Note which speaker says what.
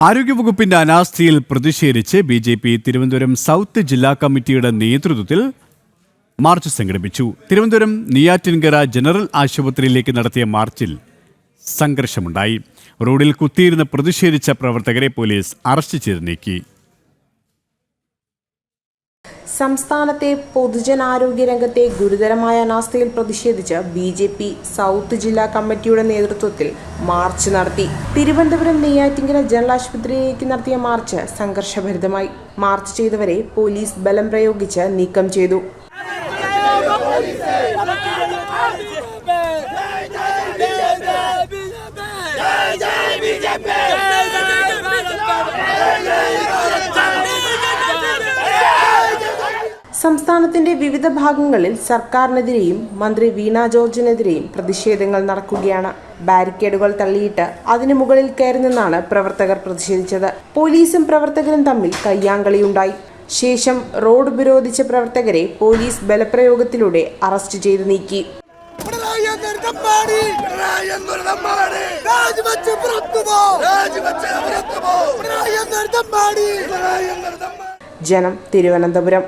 Speaker 1: ആരോഗ്യവകുപ്പിന്റെ അനാസ്ഥയിൽ പ്രതിഷേധിച്ച് B J P Thiruvananthapuram south ജില്ലാ കമ്മിറ്റിയുടെ നേതൃത്വത്തിൽ മാർച്ച് സംഘടിപ്പിച്ചു. തിരുവനന്തപുരം നെയ്യാറ്റിൻകര ജനറൽ ആശുപത്രിയിലേക്ക് നടത്തിയ മാർച്ചിൽ സംഘർഷമുണ്ടായി. റോഡിൽ കുത്തിയിരുന്ന് പ്രതിഷേധിച്ച പ്രവർത്തകരെ പോലീസ് അറസ്റ്റ് ചെയ്ത് നീക്കി.
Speaker 2: സംസ്ഥാനത്തെ പൊതുജനാരോഗ്യ രംഗത്തെ ഗുരുതരമായ അനാസ്ഥയിൽ പ്രതിഷേധിച്ച് ബി ജെ പി സൗത്ത് ജില്ലാ കമ്മിറ്റിയുടെ നേതൃത്വത്തിൽ മാർച്ച് നടത്തി. തിരുവനന്തപുരം നെയ്യാറ്റിങ്കര ജനറൽ ആശുപത്രിയിലേക്ക് നടത്തിയ മാർച്ച് സംഘർഷഭരിതമായി. മാർച്ച് ചെയ്തവരെ പോലീസ് ബലം പ്രയോഗിച്ച് നീക്കം ചെയ്തു. സംസ്ഥാനത്തിന്റെ വിവിധ ഭാഗങ്ങളിൽ സർക്കാരിനെതിരെയും മന്ത്രി വീണ ജോർജിനെതിരെയും പ്രതിഷേധങ്ങൾ നടക്കുകയാണ്. ബാരിക്കേഡുകൾ തള്ളിയിട്ട് അതിനു മുകളിൽ കയറി നിന്നാണ് പ്രവർത്തകർ പ്രതിഷേധിച്ചത്. പോലീസും പ്രവർത്തകരും തമ്മിൽ കയ്യാങ്കളിയുണ്ടായി. ശേഷം റോഡ് ഉപരോധിച്ച പ്രവർത്തകരെ പോലീസ് ബലപ്രയോഗത്തിലൂടെ അറസ്റ്റ് ചെയ്തു നീക്കി. ജനം തിരുവനന്തപുരം